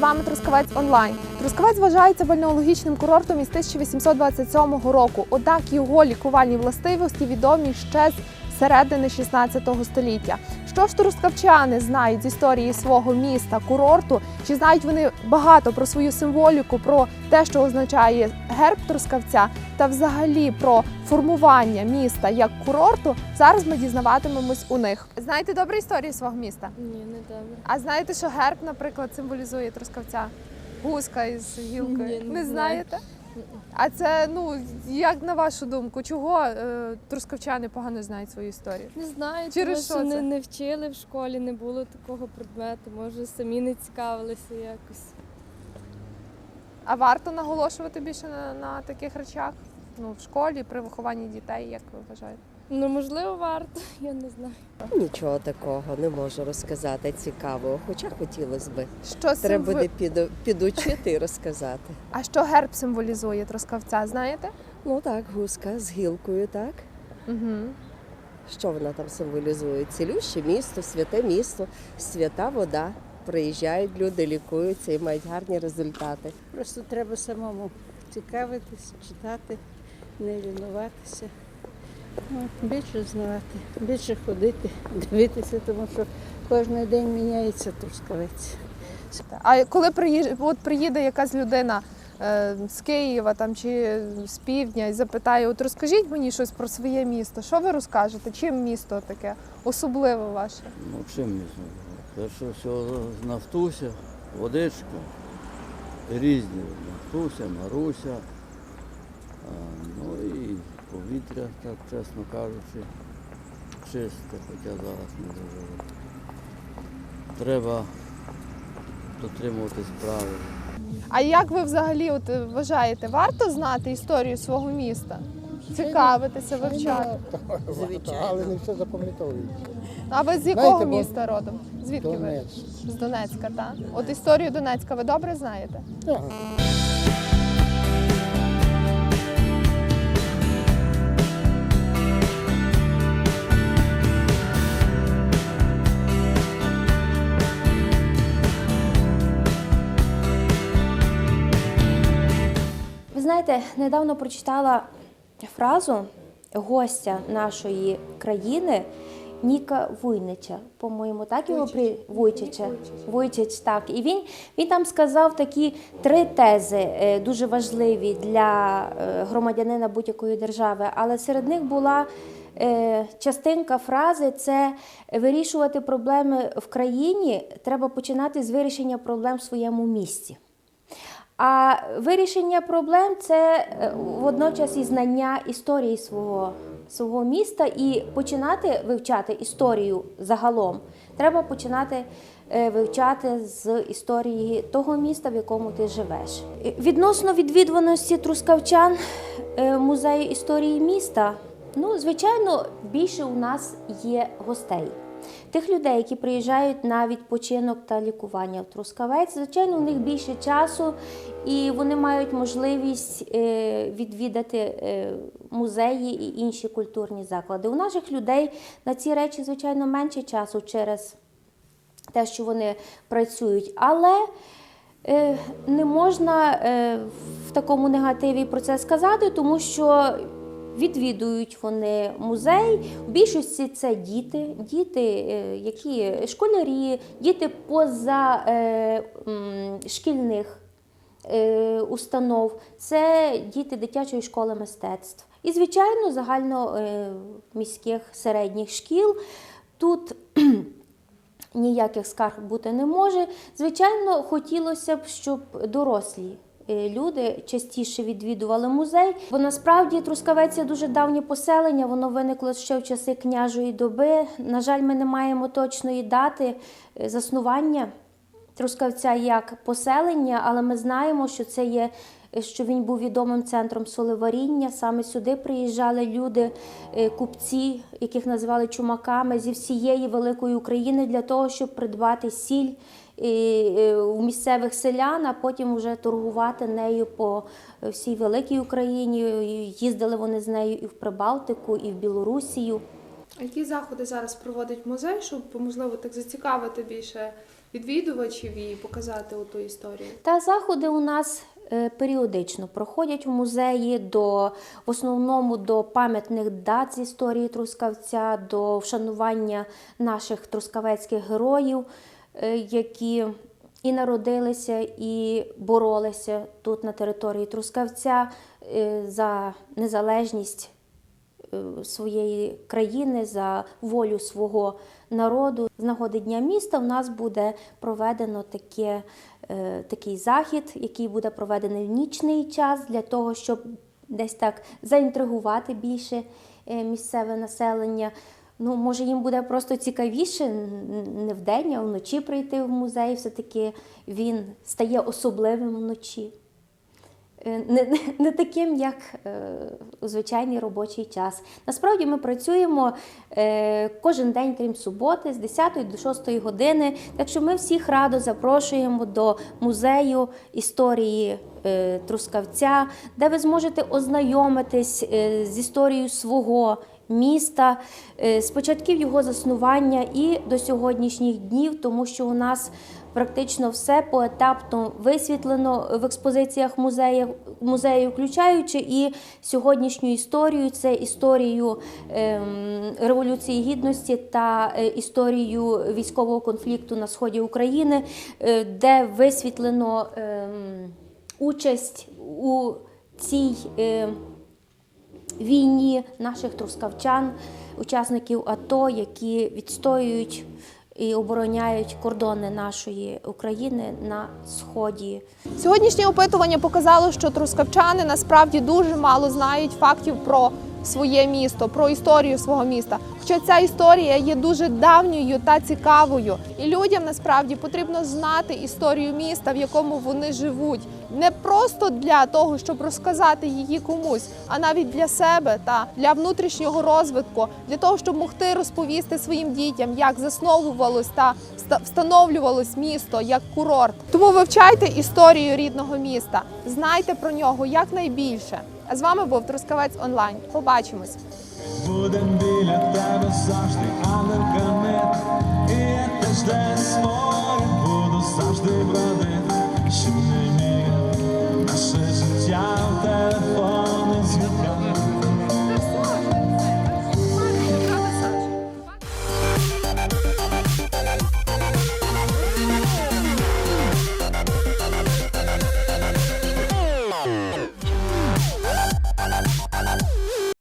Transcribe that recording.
вами Трускавець онлайн. Трускавець вважається бальнеологічним курортом із 1827 року. Однак його лікувальні властивості відомі ще з середини 16 століття. Що ж трускавчани знають з історії свого міста, курорту? Чи знають вони багато про свою символіку, про те, що означає герб трускавця, та взагалі про формування міста як курорту? Зараз ми дізнаватимемось у них. Знаєте добру історію свого міста? Ні, не добре. А знаєте, що герб, наприклад, символізує трускавця? Гуска із гілкою. Ні, не не знаєте? А це, ну, як на вашу думку, чого е, трускавчани погано знають свою історію? Не знаю, Через тому що що це? не, не вчили в школі, не було такого предмету. Може, самі не цікавилися якось. А варто наголошувати більше на, на таких речах? Ну, в школі, при вихованні дітей, як ви вважаєте? Ну, можливо, варто, я не знаю. Нічого такого не можу розказати цікавого, хоча хотілося би. Що Треба символ- буде піду- підучити і розказати. А що герб символізує трускавця, знаєте? Ну так, гуска з гілкою, так. Угу. Що вона там символізує? Цілюще місто, святе місто, свята вода. Приїжджають люди, лікуються і мають гарні результати. Просто треба самому цікавитись, читати, не лінуватися. Більше знати, більше ходити, дивитися, тому що кожен день міняється трускавець. А коли приїжджає, от приїде якась людина е, з Києва там чи з півдня і запитає, от розкажіть мені щось про своє місто. Що ви розкажете? Чим місто таке особливе ваше? Ну, чим місно? Перше всього нафтуся, водичка, різні. Нафтуся, Маруся, а, ну і повітря, так чесно кажучи, чисте, хоча зараз не дуже. Треба дотримуватись правил. А як ви взагалі от вважаєте, варто знати історію свого міста? Цікавитися, вивчати. Звичайно. Але не все запам'ятовується. А ви з якого Знаєте, бо- міста родом? Звідки ви? Донець. З Донецька, так? От історію Донецька ви добре знаєте? Так. Знаєте, недавно прочитала фразу гостя нашої країни Ніка Вуйнича, по-моєму, так його при Вуйчича. Вуйчич, так. І він, він там сказав такі три тези е, дуже важливі для е, громадянина будь-якої держави. Але серед них була е, частинка фрази це вирішувати проблеми в країні. Треба починати з вирішення проблем в своєму місті. А вирішення проблем це е, водночас і знання історії свого, свого міста, і починати вивчати історію загалом. Треба починати е, вивчати з історії того міста, в якому ти живеш. Відносно відвідуваності трускавчан е, музею історії міста, ну, звичайно, більше у нас є гостей. Тих людей, які приїжджають на відпочинок та лікування в Трускавець, звичайно, у них більше часу, і вони мають можливість е, відвідати е, музеї і інші культурні заклади. У наших людей на ці речі, звичайно, менше часу через те, що вони працюють. Але е, не можна в такому негативі про це сказати, тому що відвідують вони музей. В більшості це діти, діти, е, які школярі, діти поза е, шкільних е, установ, це діти дитячої школи мистецтв. І, звичайно, загально міських середніх шкіл. Тут ніяких скарг бути не може. Звичайно, хотілося б, щоб дорослі. Е, Люди частіше відвідували музей, бо насправді Трускавець є дуже давнє поселення, воно виникло ще в часи княжої доби. На жаль, ми не маємо точної дати е, заснування Трускавця як поселення, але ми знаємо, що це є. Що він був відомим центром солеваріння. Саме сюди приїжджали люди, е, купці, яких називали чумаками зі всієї великої України для того, щоб придбати сіль е, е, у місцевих селян, а потім вже торгувати нею по всій великій Україні. Їздили вони з нею і в Прибалтику, і в Білорусію. А які заходи зараз проводить музей, щоб можливо так зацікавити більше відвідувачів і показати ту історію? Та заходи у нас е, періодично проходять у музеї до в основному до пам'ятних дат з історії Трускавця, до вшанування наших трускавецьких героїв, які і народилися, і боролися тут на території Трускавця е, за незалежність е, своєї країни, за волю свого народу. З нагоди Дня міста в нас буде проведено таке, е, такий захід, який буде проведений в нічний час для того, щоб десь так заінтригувати більше е, місцеве населення. Ну, може, їм буде просто цікавіше не вдень, а вночі прийти в музей. Все-таки він стає особливим вночі. Е, не, не, не таким, як е, звичайний робочий час. Насправді ми працюємо е, кожен день, крім суботи, з 10 до 6 години. Так що ми всіх радо запрошуємо до музею історії е, Трускавця, де ви зможете ознайомитись е, з історією свого міста, е, з початків його заснування і до сьогоднішніх днів, тому що у нас практично все поетапно висвітлено в експозиціях музею, музею включаючи і сьогоднішню історію, це історію ем, Революції Гідності та е, історію військового конфлікту на сході України, е, де висвітлено ем, участь у цій. Війні наших трускавчан, учасників АТО, які відстоюють і обороняють кордони нашої України на сході. Сьогоднішнє опитування показало, що трускавчани насправді дуже мало знають фактів про своє місто, про історію свого міста. Хоча ця історія є дуже давньою та цікавою, і людям насправді потрібно знати історію міста, в якому вони живуть, не просто для того, щоб розказати її комусь, а навіть для себе та для внутрішнього розвитку, для того, щоб могти розповісти своїм дітям, як засновувалось та встановлювалось місто як курорт. Тому вивчайте історію рідного міста, знайте про нього якнайбільше. А з вами був Трускавець онлайн. Побачимось. Будем біля тебе завжди, але камет. І я теж десь море буду завжди брати, щоб не міг наше життя в телефон.